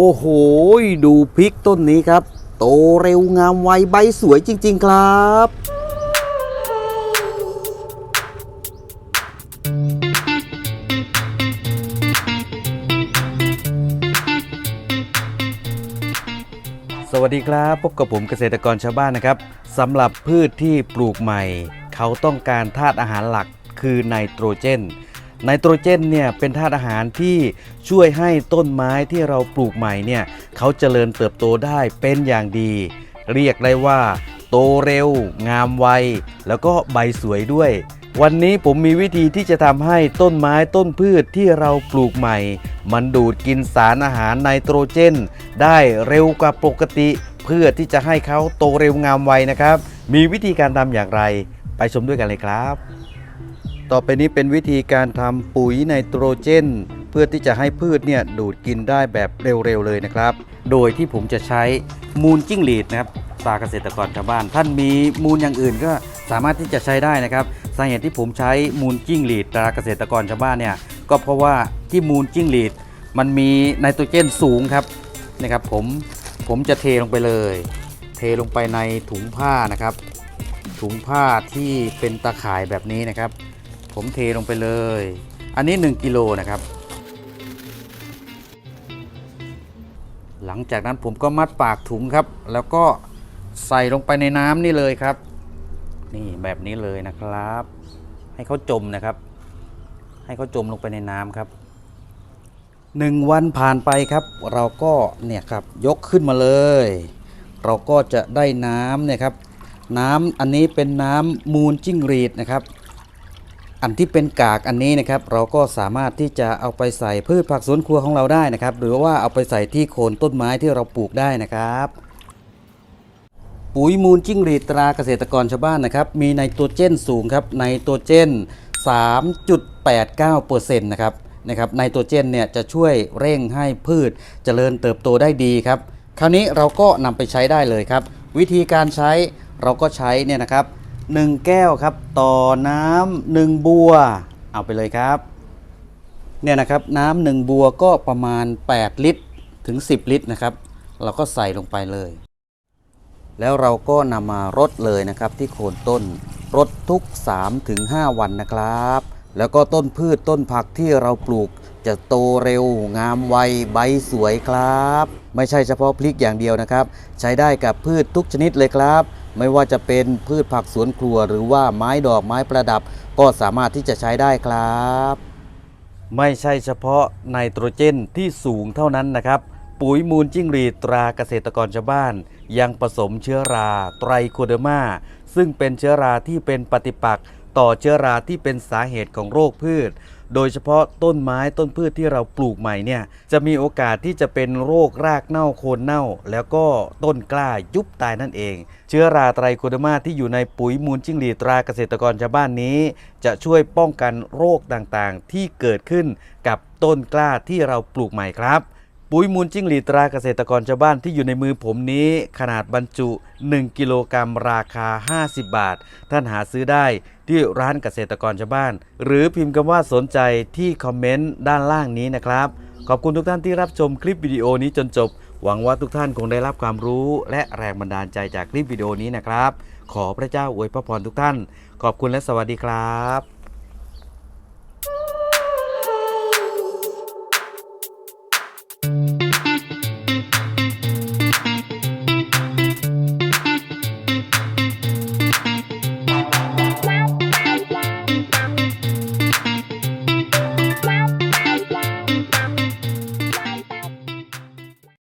โอ้โห ดูพริกต้นนี้ครับ โตเร็วงามไวใบสวยจริง ๆ ครับสวัสดีครับ พบกับผมเกษตรกรชาวบ้านนะครับสำหรับพืชที่ปลูกใหม่ เขาต้องการธาตุอาหารหลักคือไนโตรเจน ไนโตรเจนเนี่ยเป็นธาตุอาหารที่ช่วยให้ต้นไม้ที่เราปลูกใหม่เนี่ยเขาเจริญเติบโตได้เป็นอย่างดี เรียกได้ว่า โตเร็ว งามไว แล้วก็ใบสวยด้วย วันนี้ผมมีวิธีที่จะทำให้ต้นไม้ต้นพืชที่เราปลูกใหม่ มันดูดกินสารอาหารไนโตรเจน ได้เร็วกว่าปกติ เพื่อที่จะให้เขาโตเร็วงามไวนะครับ มีวิธีการทำอย่างไร ไปชมด้วยกันเลยครับ ต่อไปนี้เป็นวิธีการทำปุ๋ยไนโตรเจน เพื่อที่จะให้พืชเนี่ยดูดกินได้แบบเร็วๆเลยนะครับ โดยที่ผมจะใช้มูลจิ้งหรีดนะครับตาเกษตรกรชาวบ้าน ท่านมีมูลอย่างอื่นก็สามารถที่จะใช้ได้นะครับสาเหตุที่ผมใช้มูลจิ้งหรีดตาเกษตรกรชาวบ้านเนี่ยก็เพราะว่าที่มูลจิ้งหรีดมันมีไนโตรเจนสูงครับนะครับผมผมจะเทลงไปเลย เทลงไปในถุงผ้านะครับ ถุงผ้าที่เป็นตะข่ายแบบนี้นะครับ ผมเทลงไปเลย อันนี้ 1กิโลนะครับ หลังจากนั้นผมก็มัดปากถุงครับ แล้วก็ใส่ลงไปในน้ำนี่เลยครับ นี่แบบนี้เลยนะครับ ให้เขาจมนะครับ ให้เขาจมลงไปในน้ำครับหนึ่งวันผ่านไปครับ เราก็เนี่ยครับยกขึ้นมาเลย เราก็จะได้น้ำเนี่ยครับ น้ำอันนี้เป็นน้ำมูลจิ้งหรีดนะครับ อันที่เป็นกากอันนี้นะครับเราก็สามารถที่จะเอาไปใส่พืชผักสวนครัวของเราได้นะครับ หรือว่าเอาไปใส่ที่โคนต้นไม้ที่เราปลูกได้นะครับ ปุ๋ยมูลจิ้งหรีดตราเกษตรกรชาวบ้านนะครับ มีไนโตรเจนสูงครับไนโตรเจน 3.89%นะครับนะครับไนโตรเจนเนี่ยจะช่วยเร่งให้พืชเจริญเติบโตได้ดีครับ คราวนี้เราก็นำไปใช้ได้เลยครับ วิธีการใช้เราก็ใช้เนี่ยนะครับ 1 แก้วครับ ต่อน้ำหนึ่งบัว เอาไปเลยครับ เนี่ยนะครับน้ำหนึ่งบัวก็ประมาณ 8 ลิตรถึง 10 ลิตรนะครับ เราก็ใส่ลงไปเลย แล้วเราก็นำมารดเลยนะครับ ที่โคนต้นรดทุก 3-5 วันนะครับ แล้วก็ต้นพืชต้นผักที่เราปลูกจะโตเร็วงามไวใบสวยครับ ไม่ใช่เฉพาะพริกอย่างเดียวนะครับ ใช้ได้กับพืชทุกชนิดเลยครับ ไม่ว่าจะเป็นพืชผักสวนครัว หรือว่าไม้ดอกไม้ประดับ ก็สามารถที่จะใช้ได้ครับ ไม่ใช่เฉพาะไนโตรเจนที่สูงเท่านั้นนะครับ ปุ๋ยมูลจิ้งหรีดตราเกษตรกรชาวบ้าน ยังผสมเชื้อราไตรโคเดอร์มาซึ่งเป็นเชื้อราที่เป็นปฏิปักษ์ ต่อเชื้อราที่เป็นสาเหตุของโรคพืช โดยเฉพาะต้นไม้ต้นพืชที่เราปลูกใหม่เนี่ยจะมีโอกาสที่จะเป็นโรครากเน่าโคนเน่า แล้วก็ต้นกล้ายุบตายนั่นเอง เชื้อราไตรโคเดมาที่อยู่ในปุ๋ยมูลจิ้งหรีดตราเกษตรกรชาวบ้านนี้ จะช่วยป้องกันโรคต่างๆ ที่เกิดขึ้นกับต้นกล้าที่เราปลูกใหม่ครับ ปุ๋ยมูลจิ้งหรีตราเกษตรกรชาวบ้านที่อยู่ในมือผมนี้ขนาดบรรจุ 1 กิโลกรัมราคา 50 บาท ท่านหาซื้อได้ที่ร้านเกษตรกรชาวบ้าน หรือพิมพ์คำว่าสนใจที่คอมเมนต์ด้านล่างนี้นะครับ ขอบคุณทุกท่านที่รับชมคลิปวิดีโอนี้จนจบ หวังว่าทุกท่านคงได้รับความรู้ และแรงบันดาลใจจากคลิปวิดีโอนี้นะครับ ขอพระเจ้าอวยพระพรทุกท่าน ขอบคุณและสวัสดีครับ